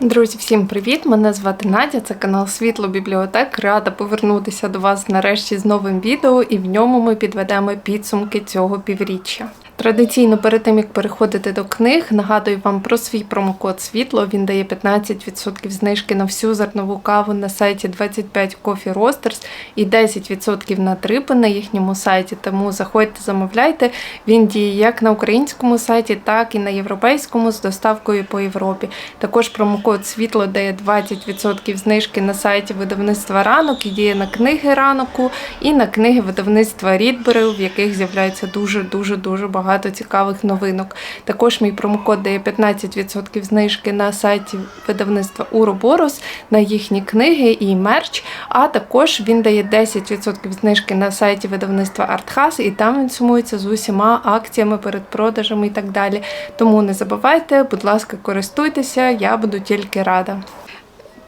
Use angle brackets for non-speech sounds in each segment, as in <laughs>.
Друзі, всім привіт! Мене звати Надя, це канал Світло Бібліотек. Рада повернутися до вас нарешті з новим відео, і в ньому ми підведемо підсумки цього півріччя. Традиційно перед тим як переходити до книг, нагадую вам про свій промокод світло. Він дає 15% знижки на всю зернову каву на сайті 25 Coffee Roasters і 10% на трипи на їхньому сайті. Тому заходьте, замовляйте. Він діє як на українському сайті, так і на європейському з доставкою по Європі. Також промокод світло дає 20% знижки на сайті видавництва ранок і діє на книги ранку і на книги видавництва Рідбери, в яких з'являється дуже дуже дуже багато цікавих новинок. Також мій промокод дає 15% знижки на сайті видавництва Уроборос на їхні книги і мерч. А також він дає 10% знижки на сайті видавництва Артхас, і там він сумується з усіма акціями, передпродажами і так далі. Тому не забувайте, будь ласка, користуйтеся, я буду тільки рада.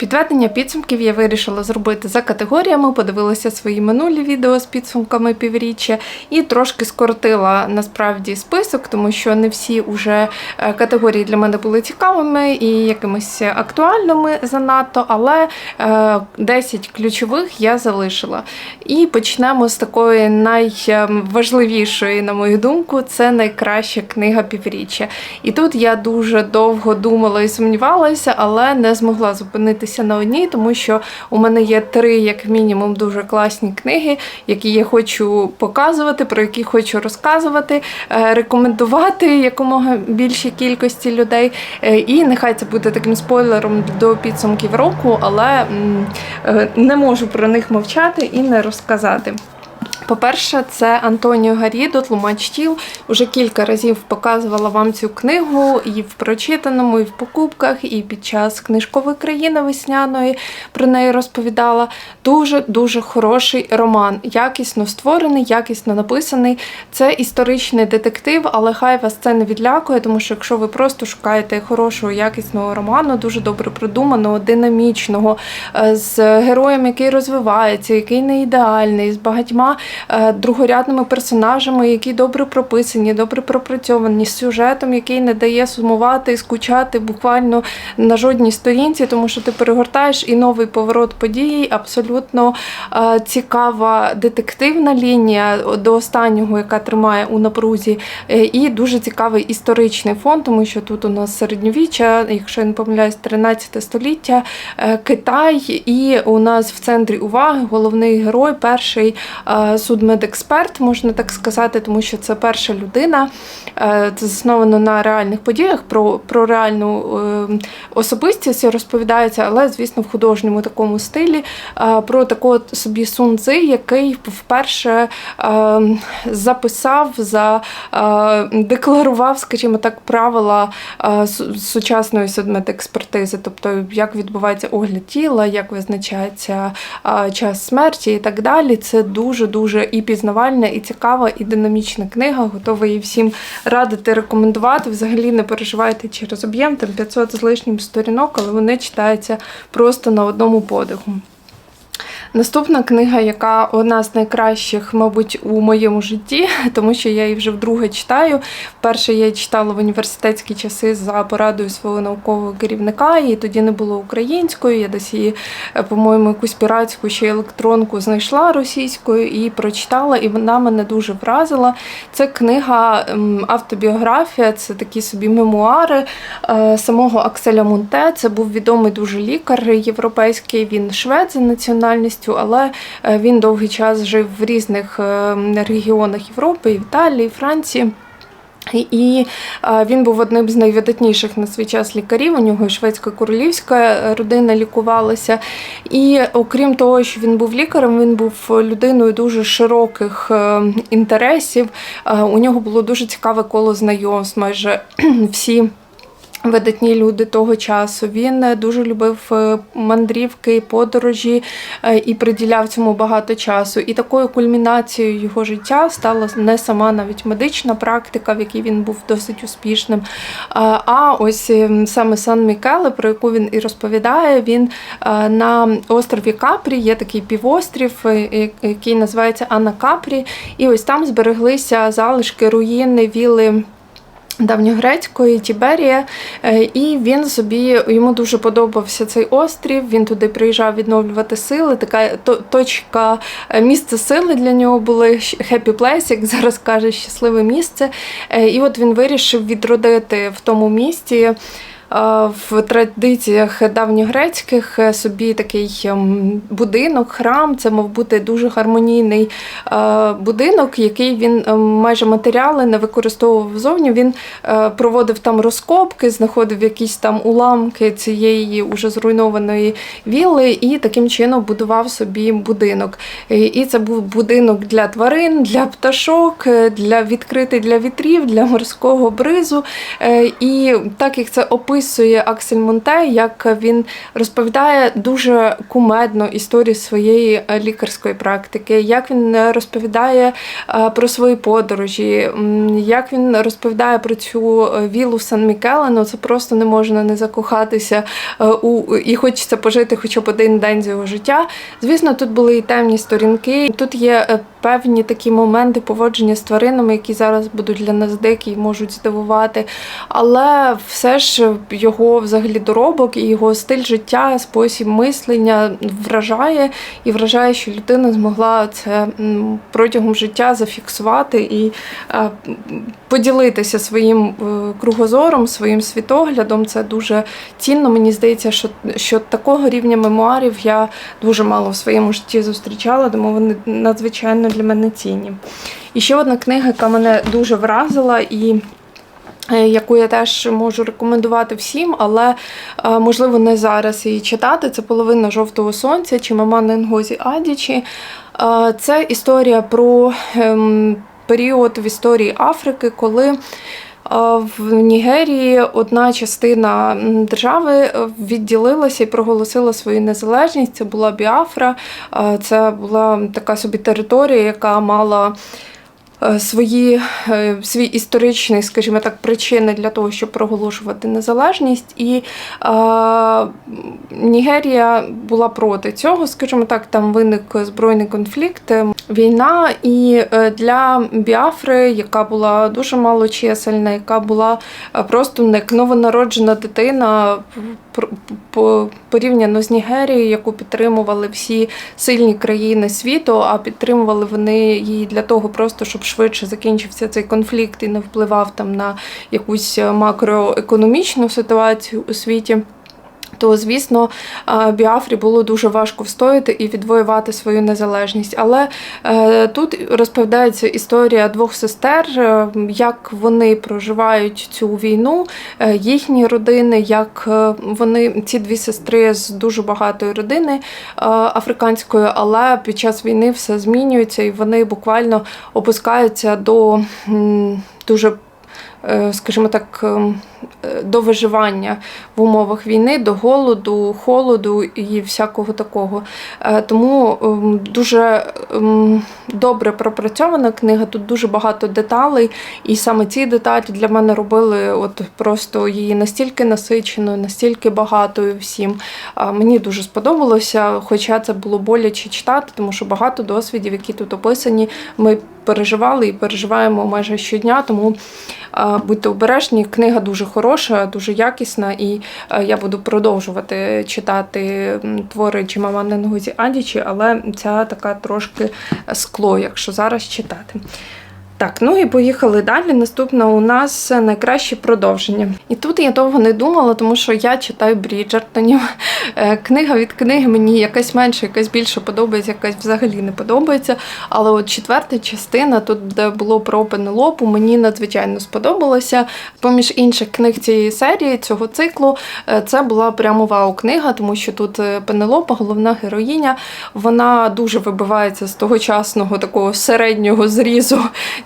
Підведення підсумків я вирішила зробити за категоріями, подивилася свої минулі відео з підсумками півріччя і трошки скоротила насправді список, тому що не всі вже е, категорії для мене були цікавими і якимись актуальними занадто, але 10 ключових я залишила. І почнемо з такої найважливішої, на мою думку, це найкраща книга півріччя. І тут я дуже довго думала і сумнівалася, але не змогла зупинитися на одній, тому що у мене є три, як мінімум, дуже класні книги, які я хочу показувати, про які хочу розказувати, е, рекомендувати якомога більшій кількості людей. Е, І нехай це буде таким спойлером до підсумків року, але е, не можу про них мовчати і не розказати. По-перше, це Антоніо Гарідо, тлумач тіл. Уже кілька разів показувала вам цю книгу і в прочитаному, і в покупках, і під час книжкової країни весняної про неї розповідала. Дуже-дуже хороший роман, якісно створений, якісно написаний. Це історичний детектив, але хай вас це не відлякує, тому що якщо ви просто шукаєте хорошого, якісного роману, дуже добре продуманого, динамічного, е, з героєм, який розвивається, який не ідеальний, з багатьма другорядними персонажами, які добре прописані, добре пропрацьовані, з сюжетом, який не дає сумувати і скучати буквально на жодній сторінці, тому що ти перегортаєш і новий поворот подій, абсолютно е, цікава детективна лінія до останнього, яка тримає у напрузі, е, і дуже цікавий історичний фон, тому що тут у нас середньовіччя, якщо я не помиляюсь, 13 століття, е, Китай, і у нас в центрі уваги головний герой, перший е, судмедексперт, можна так сказати, тому що це перша людина. Е, Це засновано на реальних подіях, про, про реальну е, особистість розповідається, але, звісно, в художньому такому стилі, е, про такого собі Сунцзи, який вперше записав, за, е, декларував, скажімо так, правила сучасної судмедекспертизи, тобто як відбувається огляд тіла, як визначається час смерті і так далі. Це дуже-дуже і пізнавальна, і цікава, і динамічна книга. Готова її всім радити, рекомендувати. Взагалі не переживайте через об'єм, там 500 з лишнім сторінок, але вони читаються просто на одному подиху. Наступна книга, яка одна з найкращих, мабуть, у моєму житті, <laughs> тому що я її вже вдруге читаю. Вперше я її читала в університетські часи за порадою свого наукового керівника, і тоді не було українською. Я десь її, е, по-моєму, якусь піратську ще електронку знайшла російською і прочитала, і вона мене дуже вразила. Це книга автобіографія, це такі собі мемуари е, самого Акселя Мунте. Це був відомий дуже лікар європейський. Він швед за національністю, але е, він довгий час жив в різних е, регіонах Європи, Італії, Франції. І- е, він був одним з найвидатніших на свій час лікарів. У нього шведська королівська родина лікувалася. І окрім того, що він був лікарем, він був людиною дуже широких інтересів. У нього було дуже цікаве коло знайомств. Майже <clears throat> всі видатні люди того часу. Він е, дуже любив е, мандрівки, подорожі е, і приділяв цьому багато часу. І такою кульмінацією його життя стала не сама навіть медична практика, в якій він був досить успішним. А ось е, саме Сан Мікеле, про яку він і розповідає, він на острові Капрі є такий півострів, який називається Анна Капрі. І ось там збереглися залишки руїни віли. Давньогрецької Тіберія, Е, і він собі йому дуже подобався цей острів. Він туди приїжджав відновлювати сили. Така точка е, місце сили для нього були happy place, як зараз каже, щасливе місце. Е, І от він вирішив відродити в тому місті. Е, В традиціях давньогрецьких е, собі такий ем, будинок, храм, це мав бути дуже гармонійний е, будинок, який він ем, майже матеріали не використовував зовні. Він е, проводив там розкопки, знаходив якісь там уламки цієї уже зруйнованої вілли і таким чином будував собі будинок. І- це був будинок для тварин, для пташок, е, для відкритий для вітрів, для морського бризу. Е, І так як це описує Аксель Монте, як він розповідає дуже кумедно історію своєї е, лікарської практики, як він е, розповідає е, про свої подорожі, як він розповідає про цю вілу Сан Мікеле, ну це просто не можна не закохатися у і хочеться пожити хоча б один день з його життя. Звісно, тут були і темні сторінки. Тут є певні такі моменти поводження з тваринами, які зараз будуть для нас дикі і можуть здивувати. Але все ж його взагалі доробок і його стиль життя, спосіб мислення вражає і вражає, що людина змогла це протягом життя зафіксувати і е, поділитися своїм е, кругозором, своїм світоглядом. Це дуже цінно. Мені здається, що, що такого рівня мемуарів я дуже мало в своєму житті зустрічала, тому вони надзвичайно для мене цінні. І ще одна книга, яка мене дуже вразила і. Е, Яку я теж можу рекомендувати всім, але е, можливо не зараз її читати. Це половина жовтого сонця чи мама Ненгозі Адічі. Е, Це історія про ем, період в історії Африки, коли в Нігерії одна частина держави відділилася і проголосила свою незалежність. Це була Біафра. Це була така собі територія, яка мала свої, е, свій історичний, скажімо так, причини для того, щоб проголошувати незалежність. І е, Нігерія була проти цього, скажімо так, там виник збройний конфлікт, е, війна. І е, для Біафри, яка була дуже малочисельна, яка була е, просто як новонароджена дитина порівняно з Нігерією, яку підтримували всі сильні країни світу, а підтримували вони її для того, просто щоб швидше закінчився цей конфлікт і не впливав там на якусь е, макроекономічну ситуацію у світі. То, звісно, е, Біафрі було дуже важко встояти і відвоювати свою незалежність. Але е, тут розповідається історія двох сестер, е, як вони проживають цю війну, їхні родини, як вони ці дві сестри з дуже багатої родини африканської, але під час війни все змінюється, і вони буквально опускаються до дуже скажімо так, ем, до виживання в умовах війни, до голоду, холоду і всякого такого. Е, Тому ем, дуже ем, добре пропрацьована книга, тут дуже багато деталей, і саме ці деталі для мене робили от просто її настільки насиченою, настільки багатою всім. Мені дуже сподобалося, хоча це було боляче читати, тому що багато досвідів, які тут описані, ми переживали і переживаємо майже щодня. Тому будьте обережні, книга дуже хороша, дуже якісна, і я буду продовжувати читати твори Чимама Нгузі Адічі, але ця така трошки скло, якщо зараз читати. Так, ну і поїхали далі. Наступна у нас найкраще продовження. І тут я довго не думала, тому що я читаю Бріджертонів. Е, Книга від книги мені якась менше, якась більше подобається, якась взагалі не подобається. Але от четверта частина, тут де було про Пенелопу, мені надзвичайно сподобалося. Поміж інших книг цієї серії, цього циклу, е, це була прямо вау-книга, тому що тут е, Пенелопа, головна героїня, вона дуже вибивається з тогочасного такого середнього зрізу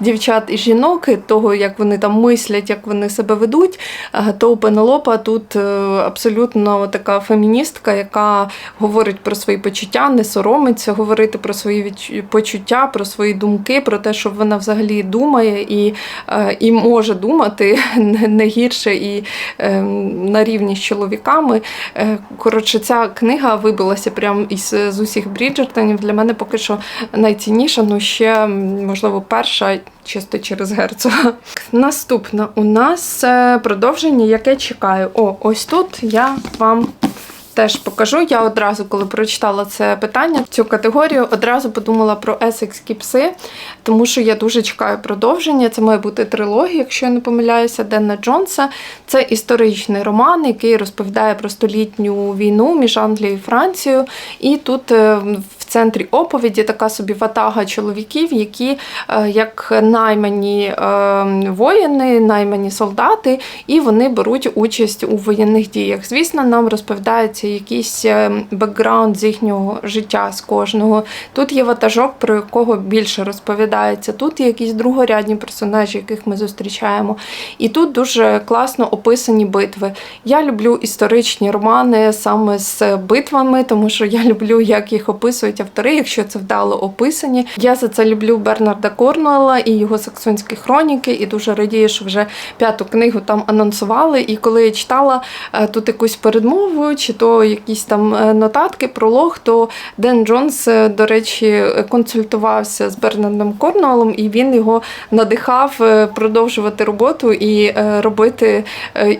дівчат і жінок, того, як вони там мислять, як вони себе ведуть. Е, То Пенелопа тут е, абсолютно така феміністка, яка говорить про свої почуття, не соромиться говорити про свої почуття, про свої думки, про те, що вона взагалі думає і, е, і може думати <laughs> не гірше і е, на рівні з чоловіками. Коротше, ця книга вибилася прямо із з усіх Бріджертонів. Для мене поки що найцінніша, ну ще можливо перша чисто через герцога. Наступна у нас е, продовження, яке чекаю. О, ось тут я вам теж покажу. Я одразу, коли прочитала це питання, цю категорію, одразу подумала про есекські пси, тому що я дуже чекаю продовження. Це має бути трилогія, якщо я не помиляюся, Денна Джонса. Це історичний роман, який розповідає про столітню війну між Англією і Францією. І тут е, в центрі оповіді така собі ватага чоловіків, які е, як наймані е, воїни, наймані солдати, і вони беруть участь у воєнних діях. Звісно, нам розповідається якийсь е, бекграунд з їхнього життя з кожного. Тут є ватажок, про якого більше розповідається. Тут є якісь другорядні персонажі, яких ми зустрічаємо. І тут дуже класно описані битви. Я люблю історичні романи саме з битвами, тому що я люблю, як їх описують автори, якщо це вдало описані. Я за це люблю Бернарда Корнуела і його саксонські хроніки, і дуже радію, що вже п'яту книгу там анонсували. І коли я читала е, тут якусь передмову, чи то якісь там е, нотатки, пролог, то Ден Джонс, е, до речі, консультувався з Бернардом Корнуелом, і він його надихав е, продовжувати роботу і робити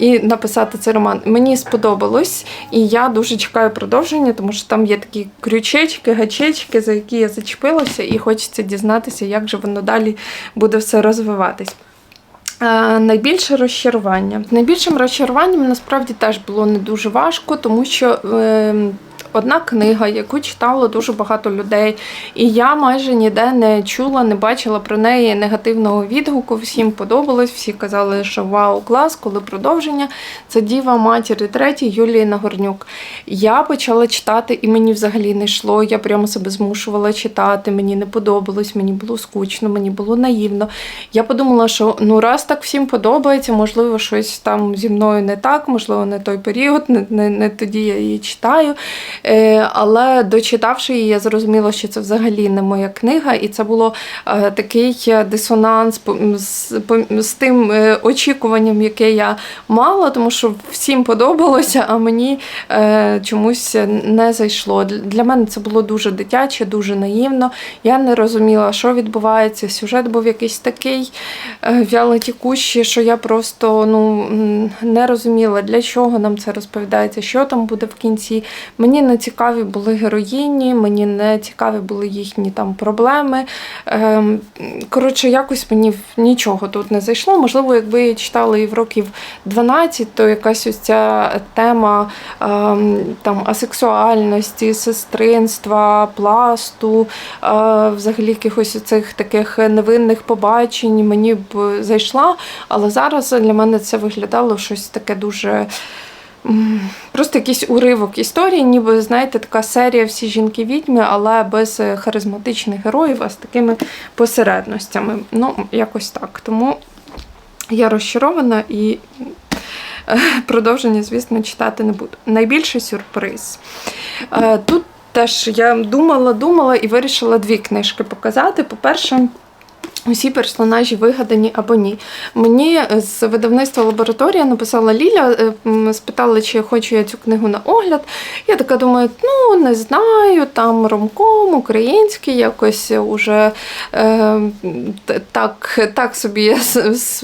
і написати цей роман. Мені сподобалось, і я дуже чекаю продовження, тому що там є такі крючечки, гачечки, за які я зачепилася, і хочеться дізнатися, як же воно далі буде все розвиватись. Е, Найбільше розчарування. Найбільшим розчаруванням насправді теж було не дуже важко, тому що е, одна книга, яку читало дуже багато людей, і я майже ніде не чула, не бачила про неї негативного відгуку. Всім подобалось, всі казали, що вау, клас, коли продовження. Це Діва матері третій Юлії Нагорнюк. Я почала читати, і мені взагалі не йшло. Я прямо себе змушувала читати. Мені не подобалось, мені було скучно, мені було наївно. Я подумала, що ну раз так всім подобається, можливо, щось там зі мною не так, можливо, не той період, не, не, не тоді я її читаю. Е, але дочитавши її, я зрозуміла, що це взагалі не моя книга, і це було е, такий дисонанс з, тим е, очікуванням, яке я мала, тому що всім подобалося, а мені чомусь не зайшло. Для- мене це було дуже дитяче, дуже наївно. Я не розуміла, що відбувається. Сюжет був якийсь такий вялотікущий, що я просто ну, не розуміла, для чого нам це розповідається, що там буде в кінці. Мені не цікаві були героїні, мені не цікаві були їхні там проблеми. Ем, коротше, якось мені нічого тут не зайшло. Можливо, якби я читала і в років 12, то якась ось ця тема ем, там асексуальності, сестринства, пласту, е, взагалі якихось цих таких невинних побачень мені б зайшла. Але зараз для мене це виглядало щось таке дуже. Просто якийсь уривок історії, ніби знаєте, така серія всі жінки відьми, але без е, харизматичних героїв, а з такими посередностями. Ну, якось так. Тому я розчарована і е, продовження, звісно, читати не буду. Найбільший сюрприз. Е, Тут теж я думала, думала і вирішила дві книжки показати. По-перше, Усі персонажі вигадані або ні. Мені з видавництва лабораторія написала Ліля, е, спитала, чи хочу я цю книгу на огляд. Я така думаю, ну не знаю, там ромком, український, якось уже е, так, так собі я з, з,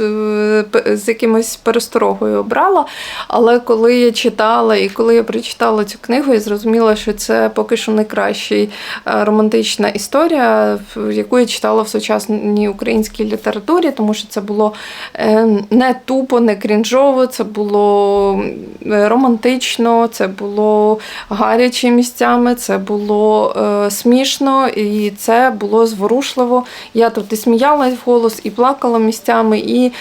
з якимось пересторогою обрала. Але коли я читала і коли я прочитала цю книгу, я зрозуміла, що це поки що найкраща романтична історія, яку я читала в сучасній українській літературі, тому що це було е, не тупо, не крінжово, це було е, романтично, це було гаряче місцями, це було е, смішно і це було зворушливо. Я тут і сміялась в голос, і плакала місцями, і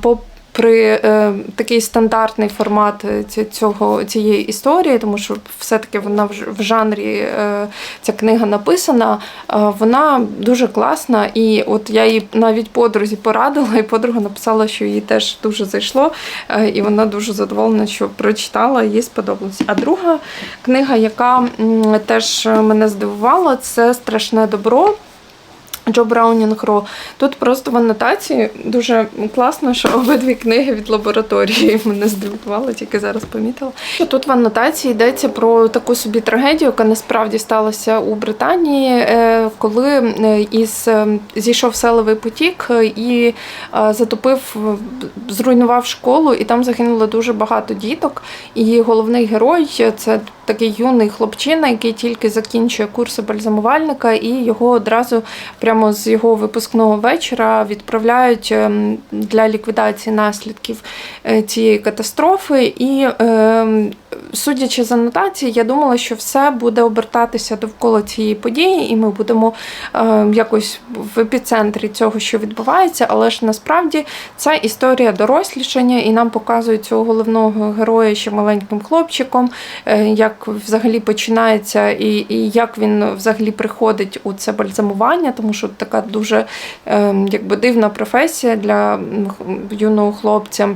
по при е, такий стандартний формат цього, цієї історії, тому що все-таки вона в, в жанрі е, ця книга написана, е, вона дуже класна. І от я їй навіть подрузі порадила, і подруга написала, що їй теж дуже зайшло, е, і вона дуже задоволена, що прочитала, їй сподобалось. А друга книга, яка теж мене здивувала, це Страшне добро. Джо Браунінг Ро. Тут просто в анотації дуже класно, що обидві книги від лабораторії <laughs> мене здивувало, тільки зараз помітила. Тут в анотації йдеться про таку собі трагедію, яка насправді сталася у Британії, е, коли е, із е, зійшов селевий потік і затопив, зруйнував школу, і там загинуло дуже багато діток. І головний герой це такий юний хлопчина, який тільки закінчує курси бальзамувальника, і його одразу прямо з його випускного вечора відправляють ем, для ліквідації наслідків е, цієї катастрофи. І ем, судячи з анотації, я думала, що все буде обертатися довкола цієї події, і ми будемо ем, якось в епіцентрі цього, що відбувається. Але ж насправді це історія дорослішання, і нам показують цього головного героя ще маленьким хлопчиком, е, як взагалі починається, і, і як він взагалі приходить у це бальзамування, тому що така дуже ем, якби дивна професія для юного хлопця.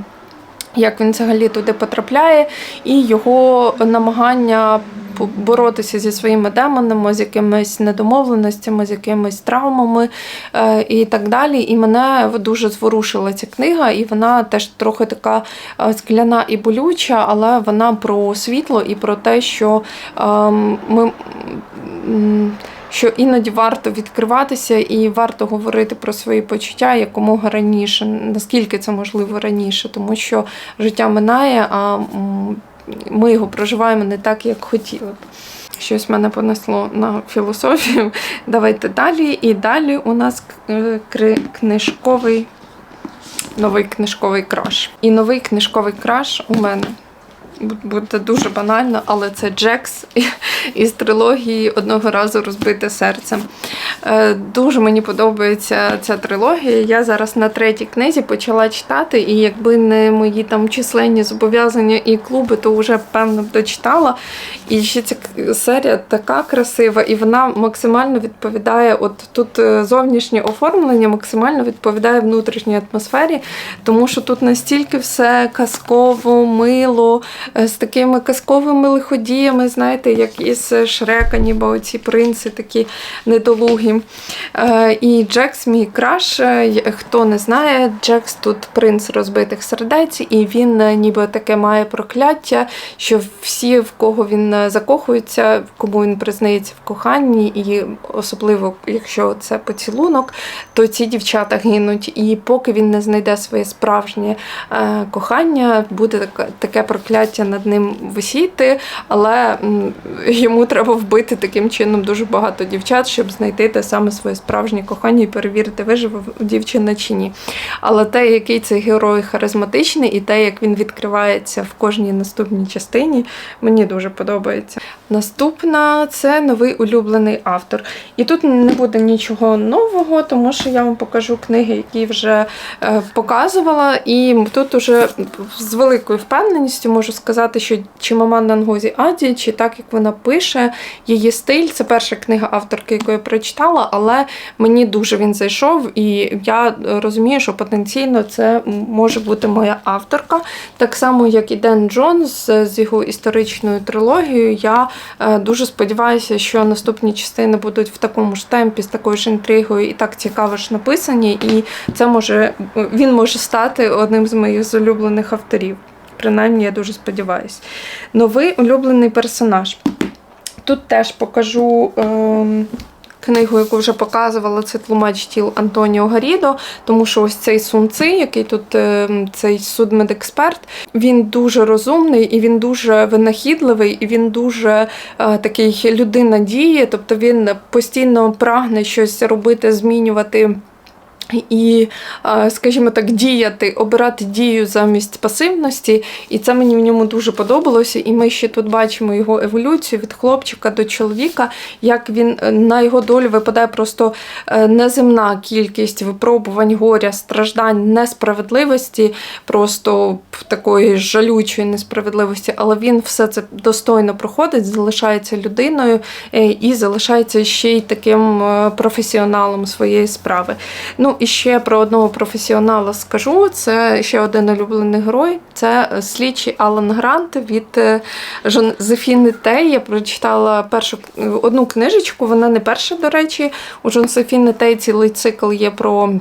Як він взагалі туди потрапляє, і його намагання боротися зі своїми демонами, з якимись недомовленостями, з якимись травмами е, і так далі. І мене дуже зворушила ця книга, і вона теж трохи така е, скляна і болюча, але вона про світло і про те, що ем, ми. Що іноді варто відкриватися і варто говорити про свої почуття якомога раніше, наскільки це можливо раніше, тому що життя минає, а ми його проживаємо не так, як хотіли б. Щось мене понесло на філософію. <laughs> Давайте далі. І далі у нас е, книжковий, новий книжковий краш. І новий книжковий краш у мене. Бу- Буде дуже банально, але це Джекс <laughs> із трилогії Одного разу розбите серце. Е, Дуже мені подобається ця трилогія. Я зараз на третій книзі почала читати, і якби не мої там численні зобов'язання і клуби, то вже певно б дочитала. І ще ця серія така красива, і вона максимально відповідає. От тут е, зовнішнє оформлення максимально відповідає внутрішній атмосфері, тому що тут настільки все казково, мило, з такими казковими лиходіями, знаєте, як із Шрека, ніби оці принци такі недолугі. Е, І Джекс мій краш. Е, Хто не знає, Джекс тут принц розбитих сердець, і він е, ніби таке має прокляття, що всі, в кого він е, закохується, кому він признається в коханні, і особливо якщо це поцілунок, то ці дівчата гинуть. І поки він не знайде своє справжнє е, кохання, буде таке, таке прокляття над ним висіти, але йому треба вбити таким чином дуже багато дівчат, щоб знайти те саме своє справжнє кохання і перевірити, виживе дівчина чи ні. Але те, який цей герой харизматичний, і те, як він відкривається в кожній наступній частині, мені дуже подобається. Наступна це новий улюблений автор. І тут не буде нічого нового, тому що я вам покажу книги, які вже е, показувала. І тут уже з великою впевненістю можу сказати, що чи мама Нангозі Аді, чи так як вона пише, її стиль це перша книга авторки, яку я прочитала, але мені дуже він зайшов, і я розумію, що потенційно це може бути моя авторка. Так само, як і Ден Джонс з його історичною трилогією. Я е, дуже сподіваюся, що наступні частини будуть в такому ж темпі, з такою ж інтригою і так цікаво ж написані. І це може він може стати одним з моїх з улюблених авторів. Принаймні, я дуже сподіваюся. Новий улюблений персонаж. Тут теж покажу. ем, Книгу, яку вже показувала, це тлумач тіл Антоніо Гарідо, тому що ось цей сунци, який тут ем, цей судмедексперт, він дуже розумний і він дуже винахідливий, і він дуже е, такий людина дії, тобто він постійно прагне щось робити, змінювати. І, е, скажімо так, діяти, обирати дію замість пасивності, і це мені в ньому дуже подобалося. І ми ще тут бачимо його еволюцію від хлопчика до чоловіка, як він е, на його долю випадає просто е, неземна кількість випробувань, горя, страждань, несправедливості, просто такої жалючої несправедливості, але він все це достойно проходить, залишається людиною і залишається ще й таким професіоналом своєї справи. Ну, і ще про одного професіонала скажу. Це ще один улюблений герой. Це слідчий Алан Грант від е, Жозефіни Тей. Я прочитала першу одну книжечку. Вона не перша, до речі. У Жозефіни Тей цілий цикл є про.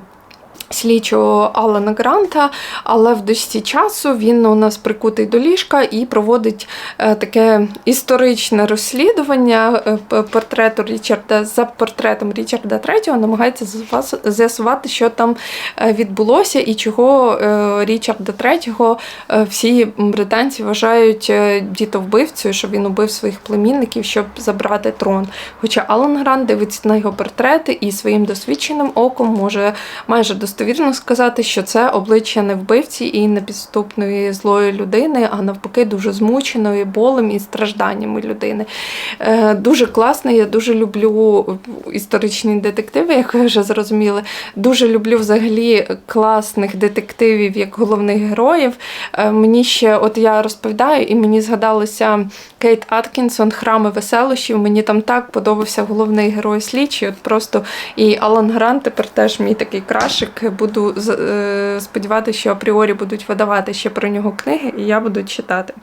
Слідчого Алана Гранта, але в досі часу він у нас прикутий до ліжка і проводить е, таке історичне розслідування е, портрету Річарда за портретом Річарда III, намагається з'ясува- з'ясувати, що там е, відбулося і чого Річарда III всі британці вважають дітовбивцею, що він убив своїх племінників, щоб забрати трон. Хоча Алан Грант дивиться на його портрети і своїм досвідченим оком може майже достовірно сказати, що це обличчя не вбивці і не підступної злої людини, а навпаки, дуже змученої болем і стражданнями людини. Е, Дуже класний, я дуже люблю історичні детективи, як ви вже зрозуміли. Дуже люблю взагалі класних детективів як головних героїв. Е, Мені ще, от я розповідаю, і мені згадалося Кейт Аткінсон, храми веселощів. Мені там так подобався головний герой слідчий. От просто і Алан Грант тепер теж мій такий крашик. Буду е, сподіватися, що апріорі будуть видавати ще про нього книги, і я буду читати.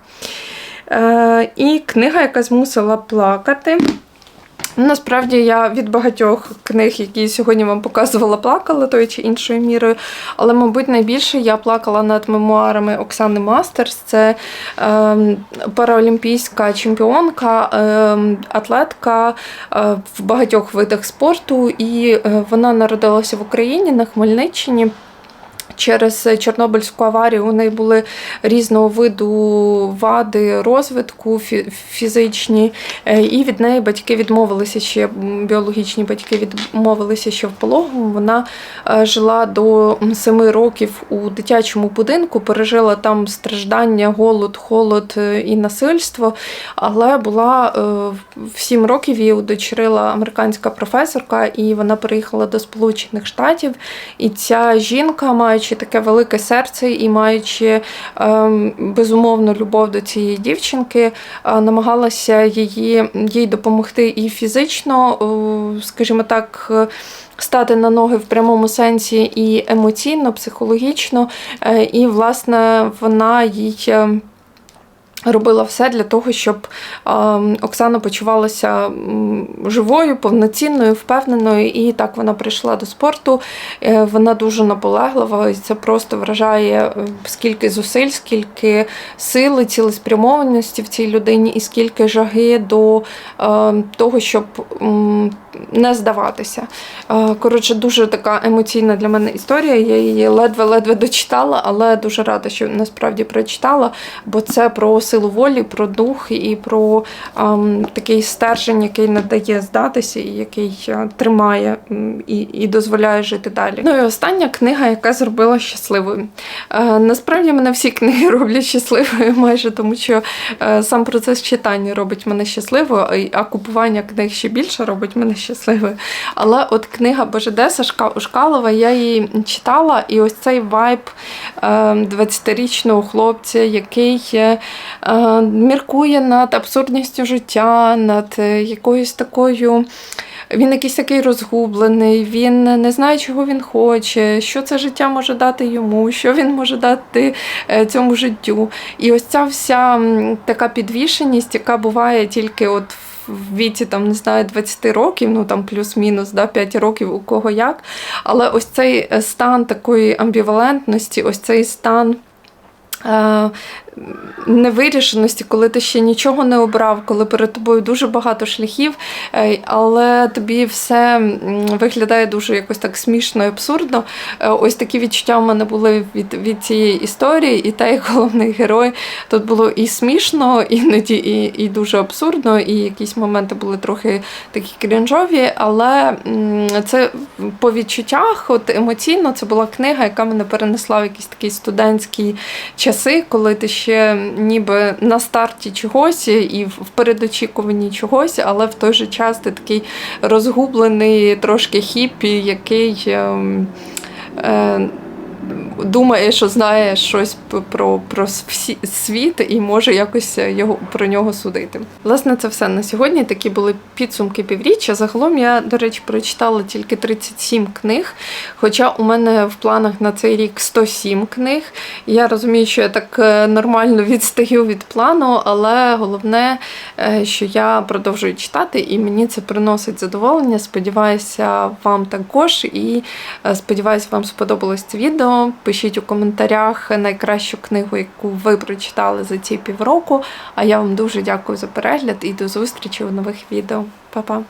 Е, і книга, яка змусила плакати. Насправді я від багатьох книг, які сьогодні вам показувала, плакала тою чи іншою мірою. Але, мабуть, найбільше я плакала над мемуарами Оксани Мастерс. Це е, параолімпійська чемпіонка, е, атлетка е, в багатьох видах спорту, і е, вона народилася в Україні на Хмельниччині. Через Чорнобильську аварію у неї були різного виду вади розвитку фізичні, е, і від неї батьки відмовилися ще біологічні батьки відмовилися ще в пологовому. Вона е, жила до 7 років у дитячому будинку, пережила там страждання, голод, холод е, і насильство. Але була в 7 років її удочерила американська професорка, і вона переїхала до Сполучених Штатів. І ця жінка, маючи таке велике серце і маючи ем, безумовну любов до цієї дівчинки, е, намагалася її, їй допомогти і фізично, е, скажімо так. е, Стати на ноги в прямому сенсі і емоційно, психологічно, і власне вона їй е, робила все для того, щоб е, Оксана почувалася живою, повноцінною, впевненою. І так вона прийшла до спорту. Е, Вона дуже наполеглива, і це просто вражає е, скільки зусиль, скільки сили, цілеспрямованості в цій людині, і скільки жаги до е, того, щоб не здаватися. Е, Коротше, дуже така емоційна для мене історія. Я її ледве-ледве дочитала, але дуже рада, що насправді прочитала, бо це про силу волі, про дух і про ем, такий стержень, який не дає здатися, і який е, тримає і, і дозволяє жити далі. Ну і остання книга, яка зробила щасливою. Е, насправді мене всі книги <laughs> роблять щасливою, майже тому що е, сам процес читання робить мене щасливою, а купування книг ще більше робить мене щасливою. Але от книга Божедеса Шка- Ушкалова, я її читала, і ось цей вайб е, 20-річного хлопця, який е, е, міркує над абсурдністю життя, над е, якоюсь такою. Він якийсь такий розгублений, він не знає, чого він хоче, що це життя може дати йому, що він може дати е, цьому життю. І ось ця вся така підвішеність, яка буває тільки от в віці там, не знаю, 20 років, ну там плюс-мінус, да, 5 років у кого як. Але ось цей е, стан такої амбівалентності, ось цей стан. Невирішеності, коли ти ще нічого не обрав, коли перед тобою дуже багато шляхів, е, але тобі все виглядає дуже якось так смішно і абсурдно. Е, Ось такі відчуття в мене були від, від цієї історії, і те, як головний герой тут було і смішно, іноді і, і дуже абсурдно, і якісь моменти були трохи такі крінжові, але це по відчуттях, от емоційно, це була книга, яка мене перенесла в якісь такі студентські часи, коли ти ще ніби на старті чогось і в передочікуванні чогось, але в той же час ти такий розгублений, трошки хіпі, який. Е, е, думає, що знає щось про, про всі, світ і може якось його про нього судити. Власне, це все на сьогодні. Такі були підсумки півріччя. Загалом я, до речі, прочитала тільки 37 книг. Хоча у мене в планах на цей рік 107 книг. Я розумію, що я так е, нормально <laughs> відстаю від плану, але головне, е, що я продовжую читати, і мені це приносить задоволення. Сподіваюся, вам також. І е, сподіваюся, вам сподобалось це відео. Пишіть у коментарях найкращу книгу, яку ви прочитали за ці півроку. А я вам дуже дякую за перегляд і до зустрічі у нових відео. Па-па!